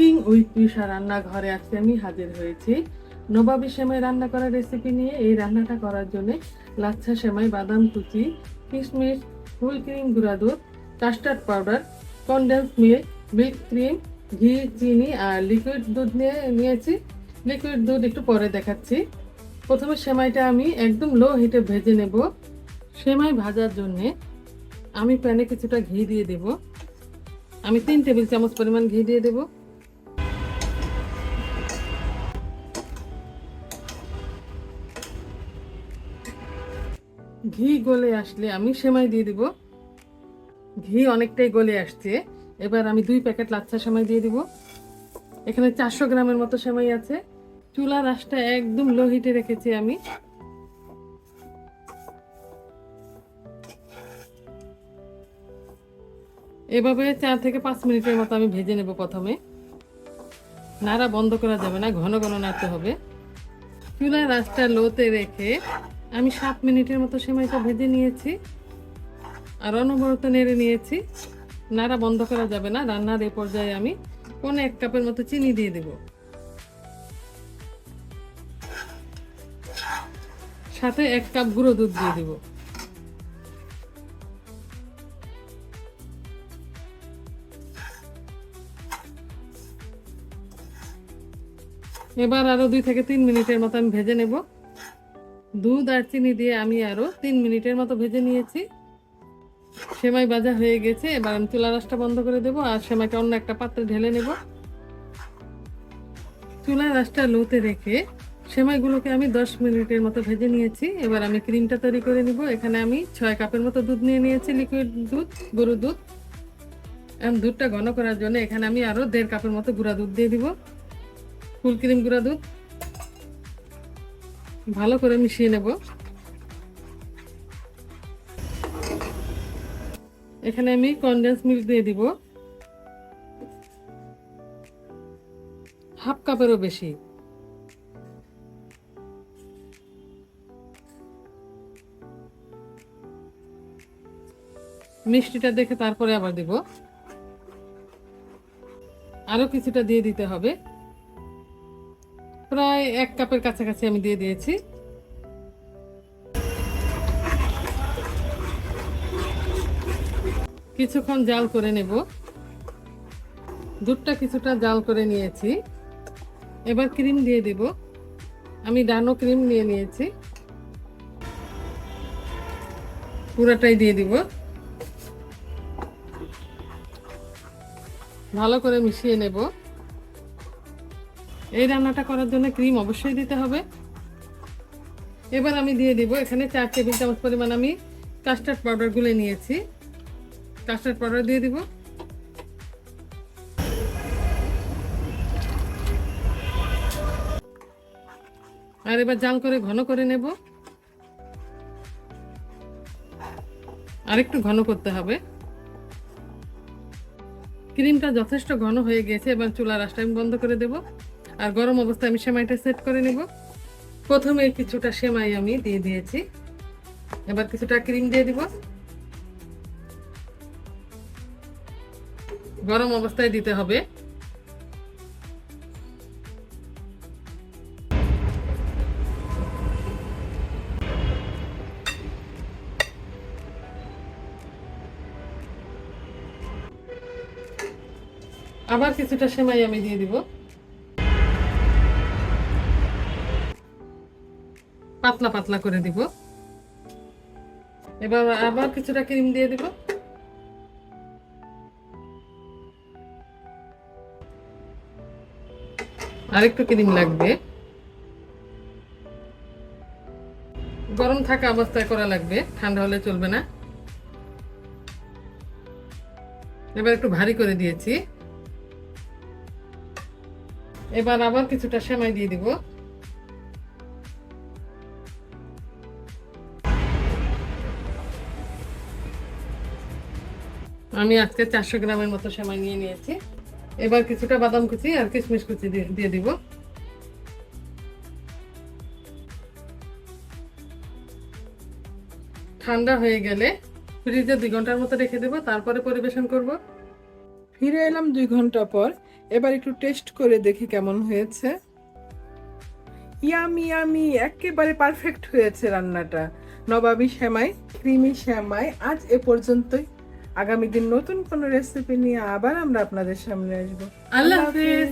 Cooking with পিসা রান্নাঘরে আজকে আমি হাজির হয়েছি। নবাবি সেমাই রান্না করার রেসিপি নিয়ে এই রান্নাটা করার জন্য লাচ্ছা সেমাই, বাদাম কুচি, কিশমিশ ফুল ক্রিম, গুঁড়া দুধ, custard powder condense milk milk cream ঘি, চিনি আর লিকুইড দুধ নিয়ে নিয়েছি। লিকুইড দুধ একটু পরে দেখাচ্ছি। প্রথমে সেমাইটা আমি একদম লো হিটে ভেজে নেব। সেমাই ভাজার জন্যে আমি প্যানে কিছুটা ঘি দিয়ে দেব। আমি তিন টেবিল চামচ পরিমাণ ঘি দিয়ে দেব। ঘি গলে আসলে আমি সেমাই দিয়ে দেব। ঘি অনেকটাই গলে আসছে। এবার আমি দুই প্যাকেট লাচ্ছা সেমাই দিয়ে দিব। এখানে চারশো গ্রামের মতো সেমাই আছে। চুলার আঁশটা একদম লো হিটে রেখেছি আমি। এভাবে চার থেকে পাঁচ মিনিটের মতো আমি ভেজে নেব প্রথমে। নাড়া বন্ধ করা যাবে না, ঘন ঘন নাড়তে হবে। চুলার আঁচটা লোতে রেখে আমি সাত মিনিটের মতো সেমাইটা ভেজে নিয়েছি আর অনবরত নেড়ে নিয়েছি। নাড়া বন্ধ করা যাবে না, রান্নার এ পর্যায়ে আমি কোনো এক কাপের মতো চিনি দিয়ে দেব। সাথে এক কাপ গুঁড়ো দুধ দিয়ে দেবো। এবার আরও দুই থেকে তিন মিনিটের মতো আমি ভেজে নেব। দুধ আর চিনি দিয়ে আমি আরও তিন মিনিটের মতো ভেজে নিয়েছি। সেমাই ভাজা হয়ে গেছে, এবার আমি চুলা রাসটা বন্ধ করে দেব আর সেমাইকে অন্য একটা পাত্রে ঢেলে নেব। চুলার রাসটা লোতে রেখে সেমাইগুলোকে আমি দশ মিনিটের মতো ভেজে নিয়েছি। এবার আমি ক্রিমটা তৈরি করে নিব। এখানে আমি ছয় কাপের মতো দুধ নিয়ে নিয়েছি লিকুইড দুধ, গরুর দুধ। এবং দুধটা ঘন করার জন্য এখানে আমি আরও দেড় কাপের মতো গুঁড়া দুধ দিয়ে দিব। ফুল ক্রিম গুঁড়া দুধ। ভালো করে মিশিয়ে নেব। এখানে আমি কনডেন্স মিল্ক দিয়ে দিব। হাফ কাপেরও বেশি। মিষ্টিটা দেখে তারপরে আবার দিব। আরও কিছুটা দিয়ে দিতে হবে। প্রায় এক কাপের কাছাকাছি আমি দিয়ে দিয়েছি। কিছুক্ষণ জাল করে নেব। দুধটা কিছুটা জাল করে নিয়েছি। এবার ক্রিম দিয়ে দেব। আমি ডানো ক্রিম নিয়ে নিয়েছি। পুরাটাই দিয়ে দিব। ভালো করে মিশিয়ে নেব। এই রান্নাটা করার জন্য ক্রিম অবশ্যই দিতে হবে। এবার আমি দিয়ে দিব, এখানে চার টেবিল চামচ পরিমাণ আমি কাস্টার্ড পাউডার গুলে নিয়েছি। কাস্টার্ড পাউডার দিয়ে দিব। আর এবার জাল করে ঘন করে নেব। আর একটু ঘন করতে হবে। ক্রিমটা যথেষ্ট ঘন হয়ে গেছে, এবার চুলার আঁচটা আমি বন্ধ করে দেব। আর গরম অবস্থায় আমি সেমাইটা সেট করে নেব। প্রথমে কিছুটা সেমাই আমি দিয়ে দিয়েছি। এবার কিছুটা ক্রিম দিয়ে দিব। গরম অবস্থায় দিতে হবে। আবার কিছুটা সেমাই আমি দিয়ে দিব। পাতলা পাতলা করে দিব। এবার আবার কিছুটা ক্রিম দিয়ে দিব। আরেকটু ক্রিম লাগবে। গরম থাকা অবস্থায় করা লাগবে, ঠান্ডা হলে চলবে না। এবার একটু ভারী করে দিয়েছি। এবার আবার কিছুটা সেমাই দিয়ে দিব। আমি আজকে চারশো গ্রামের মতো সেমাই নিয়ে নিয়েছি। এবার কিছুটা বাদাম কুচি আর কিশমিশ কুচি দিয়ে দিব। ঠান্ডা হয়ে গেলে ফ্রিজে দুই ঘণ্টার মতো রেখে দেবো, তারপরে পরিবেশন করব। ফিরে এলাম দুই ঘণ্টা পর। এবার একটু টেস্ট করে দেখি কেমন হয়েছে। ইয়ামি ইয়ামি, একেবারে পারফেক্ট হয়েছে রান্নাটা। নবাবী শ্যামাই ক্রিমি শ্যামাই আজ এ পর্যন্তই। আগামী দিন নতুন কোন রেসিপি নিয়ে আবার আমরা আপনাদের সামনে আসব। আল্লাহ হাফেজ।